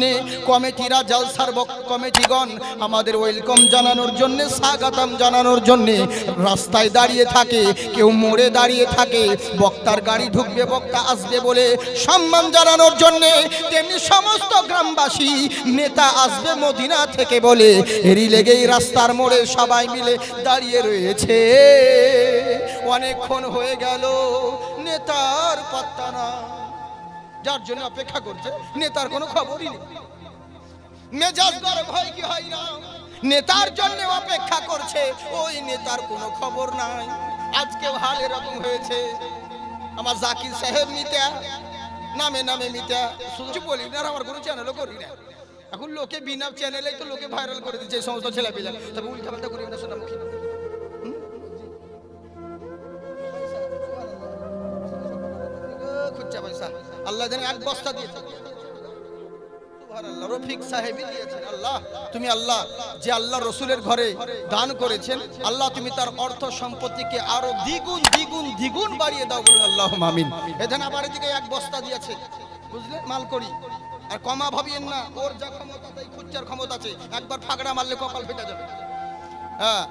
নে কমিটিরা জলসার কমিটিগণ আমাদের ওয়েলকাম জানানোর জন্য, স্বাগতম জানানোর জন্য রাস্তায় দাঁড়িয়ে থাকে, কেউ মোড়ে দাঁড়িয়ে থাকে, বক্তার গাড়ি ঢুকবে, বক্তা আসবে বলে সম্মান জানানোর জন্য তেমনি সমস্ত গ্রামবাসী নেতা আসবে মদিনা থেকে বলে। এরই লেগেই রাস্তার মোড়ে সবাই মিলে দাঁড়িয়ে রয়েছে। অনেকক্ষণ হয়ে গেল, নেতার পাত্তা না যার জন্য অপেক্ষা করছে, নেতার কোনো খবরই নেই। মেজাজ গরম হয় কি হয় না? নেতার জন্য অপেক্ষা করছে, ওই নেতার কোনো খবর নাই। আজকে হাল এরকম হয়েছে। আমার জাকির সাহেব মিতা নামে নামে মিতা শুধু বলি না আমার কোনো চ্যানেলও করি না। এখন লোকে বিনা চ্যানেলে তো লোকে ভাইরাল করে দিচ্ছে সমস্ত ছেলে পেলে তবে উল্টা পাল্টা করি না সোনামুখী খুঁজছে দিয়েছে আল্লাহ এক বস্তা দিয়েছে। আর কমা ভাবিয়েন না, ওর যা ক্ষমতা খুচ্চার ক্ষমতা আছে। একবার ফাগড়া মারলে কপাল ফেটে যাবে। হ্যাঁ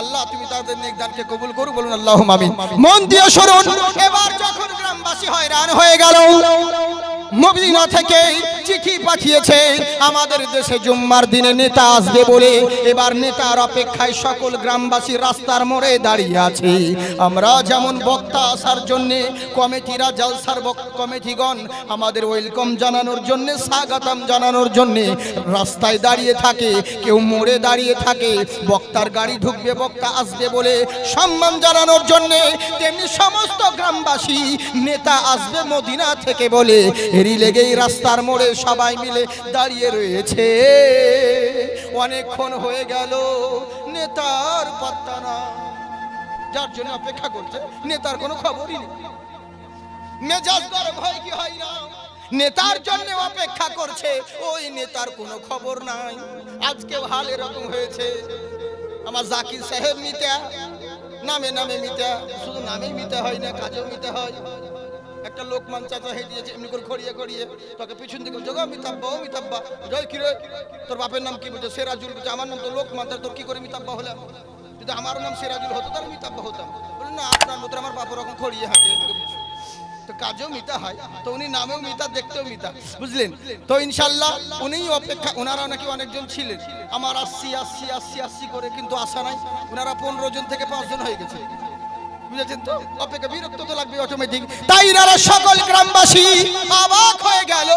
আল্লাহ তুমি তাদের নেকদানকে কবুল করো বলুন আল্লাহ আমিন। মন দিয়ে এবার যখন গ্রামবাসী হয়রান হয়ে গেল, মদিনা থেকে চিঠি পাঠিয়েছে আমাদের দেশে জুম্মার দিনে নেতা আসবে বলে এবার নেতার অপেক্ষায় সকল গ্রামবাসী রাস্তার মোড়ে দাঁড়িয়ে আছে। আমরা যেমন বক্তা আসার জন্য, কমিটিরা জলসার কমিটিগণ আমাদের ওয়েলকাম জানানোর জন্য, স্বাগতম জানানোর জন্যে রাস্তায় দাঁড়িয়ে থাকে, কেউ মোড়ে দাঁড়িয়ে থাকে, বক্তার গাড়ি ঢুকবে, বক্তা আসবে বলে সম্মান জানানোর জন্য তেমনি সমস্ত গ্রামবাসী নেতা আসবে মদিনা থেকে বলে, এরই লেগেই রাস্তার মোড়ে সবাই মিলে দাঁড়িয়ে রয়েছে। অনেকক্ষণ হয়ে গেল, নেতার পাত্তা না। যার জন্য অপেক্ষা করছে, নেতার কোনো খবরই নেই। মেজাজ হয় কি হয় না? নেতার জন্য অপেক্ষা করছে, ওই নেতার কোনো খবর নাই। আজকে হাল এরকম হয়েছে। আমার জাকির সাহেব মিতা নামে নামে মিতা শুধু নামেই মিতা হয় না, কাজেও মিতা হয়। একটা লোক লোকমান চাচা হেঁটে দিয়েছে এমনি করে খড়িয়ে খড়িয়ে তোকে পিছন দিকে জগা, মিতাব্বা, ও মিতাব্বা, জয় কিরে তোর বাপের নাম কি বলছে? সেরাজুল বলছে, আমার নাম তো লোকমান তার তোর কি করে মিতাব্বা হলাম যদি আমার নাম সেরাজুল হতো তার মিতাব্বা হতাম। বলি, না, আপনার মতো আমার বাপু রকম খড়িয়ে হাঁটে তো কাজেও মিতা হয়, তো উনি নামেও মিতা, দেখতেও মিতা। বুঝলেন? তো ইনশাল্লাহ উনি অপেক্ষা ওনারা নাকি অনেকজন ছিলেন। আমার আসছি আসছি আসছি আসছি করে কিন্তু আসা নাই। ওনারা পনেরো জন থেকে পাঁচজন হয়ে গেছে। বুঝেছেন তো? অপেক্ষা বিরক্ত তো লাগবে অটোমেটিক তাই এনারা সকল গ্রামবাসী অবাক হয়ে গেল।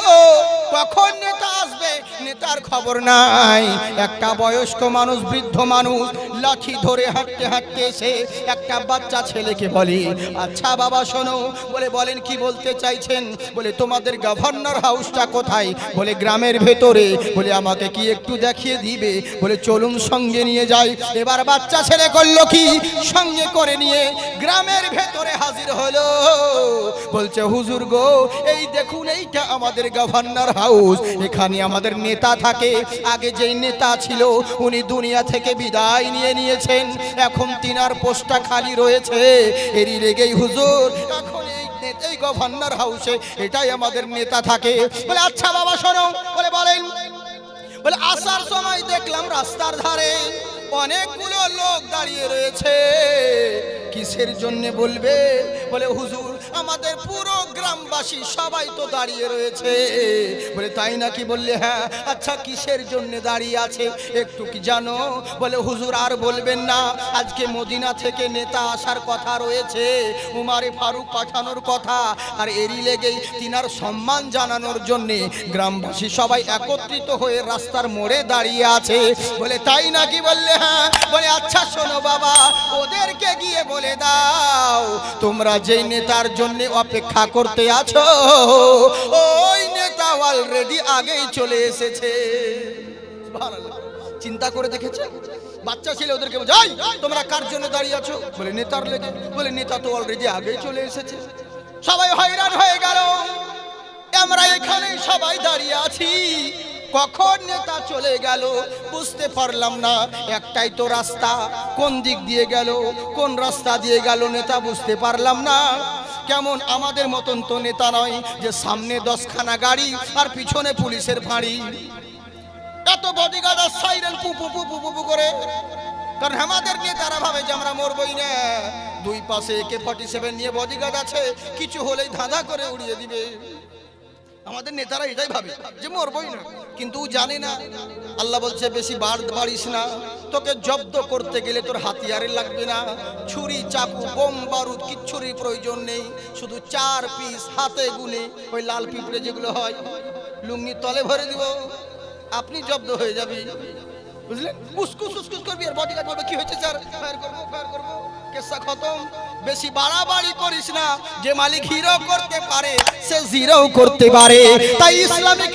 কখন নেতা আসবে? নেতার খবর নাই। একটা বয়স্ক মানুষ, বৃদ্ধ মানুষ, লাঠি ধরে হাঁটতে হাঁটতে এসে একটা বাচ্চা ছেলেকে বলে আচ্ছা বাবা, শোনো। বলে, বলেন কি বলতে চাইছেন? বলে, তোমাদের গভর্নর হাউসটা কোথায়? বলে, গ্রামের ভেতরে। বলে, আমাকে কি একটু দেখিয়ে দিবে? বলে, চলুন সঙ্গে নিয়ে যাই। এবার বাচ্চা ছেলে করল কি? সঙ্গে করে নিয়ে গ্রামের ভেতরে হাজির হলো। বলছে, হুজুর গো, এই দেখুন, এইটা আমাদের গভর্নর হাউস। এখানে আমাদের নেতা থাকে। আগে যেই নেতা ছিল, উনি দুনিয়া থেকে বিদায় নিয়ে নিয়েছেন। এখন তিনার পোস্টটা খালি রয়েছে। এরই রেগেই হুজুর, এখন এই এই গভর্নর হাউসে এটাই আমাদের নেতা থাকে। বলে আচ্ছা বাবা, শোনো। বলে, বলেন। বলে, আসার সময় দেখলাম রাস্তার ধারে অনেকগুলো লোক দাঁড়িয়ে রয়েছে। কিসের জন্য বলবে? বলে হুজুর আমাদের পুরো গ্রামবাসী সবাই তো দাঁড়িয়ে রয়েছে। বলে, তাই নাকি বললে হ্যাঁ আচ্ছা কিসের জন্য দাঁড়িয়ে আছে? একটু কি জানো? বলে, হুজুর আর বলবেন না, আজকে মদিনা থেকে নেতা আসার কথা রয়েছে, উমারে ফারুক পাঠানোর কথা, আর এরই লেগেই তিনার সম্মান জানানোর জন্যে গ্রামবাসী সবাই একত্রিত হয়ে রাস্তার মোড়ে দাঁড়িয়ে আছে। বলে, তাই নাকি বললে হ্যাঁ? বলে আচ্ছা শোনো বাবা, ওদেরকে গিয়ে বলে দাও, তোমরা যেই নেতার জন্য অপেক্ষা করতে আছো? ওই নেতা অলরেডি আগেই চলে এসেছে। চিন্তা করে দেখেছে? বাচ্চা ছেলে ওদেরকে "এই, তোমরা কার জন্য দাঁড়িয়ে আছো? বলে নেতার লেগে। বলে নেতা তো অলরেডি আগেই চলে এসেছে। সবাই হয়রান হয়ে গেল। আমরা এখানে সবাই দাঁড়িয়ে আছি। কখন নেতা চলে গেল বুঝতে পারলাম না। একটাই তো রাস্তা। কোন দিক দিয়ে গেল? কোন রাস্তা দিয়ে গেল নেতা বুঝতে পারলাম না। কেমন আমাদের মতন তো নেতা নয় যে সামনে দশখানা গাড়ি আর পিছনে পুলিশের ফাঁড়ি। এত বডিগার্ড সাইরেন পুপু পুপু পুপু করে। কারণ আমাদের নেতারা ভাবে যে আমরা মরবই না। দুই পাশে একে ফর্টি সেভেন নিয়ে বডিগার্ড আছে, কিছু হলেই ধাঁধা করে উড়িয়ে দিবে। আমাদের নেতারা এটাই ভাবে যে মরবই না। কিন্তু জানে না। আল্লাহ বলছে, বেশি বাড় বাড়িস না। তোকে জব্দ করতে গেলে তোর হাতিয়ারে লাগবে না। ছুরি চাপু বোম বারুদ কিচ্ছুরই প্রয়োজন নেই। শুধু চার পিস হাতে গুনে ওই লাল পিঁপড়ে যেগুলো হয়, লুঙ্গি তলে ভরে দিব। আপনি জব্দ হয়ে যাবে। বুঝলেন? উসকুস উসকুস করবি আর বডিগার্ড বলবে, কি হয়েছে স্যার? ফায়ার করব ফায়ার করব। কেসা খতম। বেশি বাড়াবাড়ি করিস না। যে মালিক হিরো করতে পারে, সে জিরো করতে পারে। তাই ইসলামিক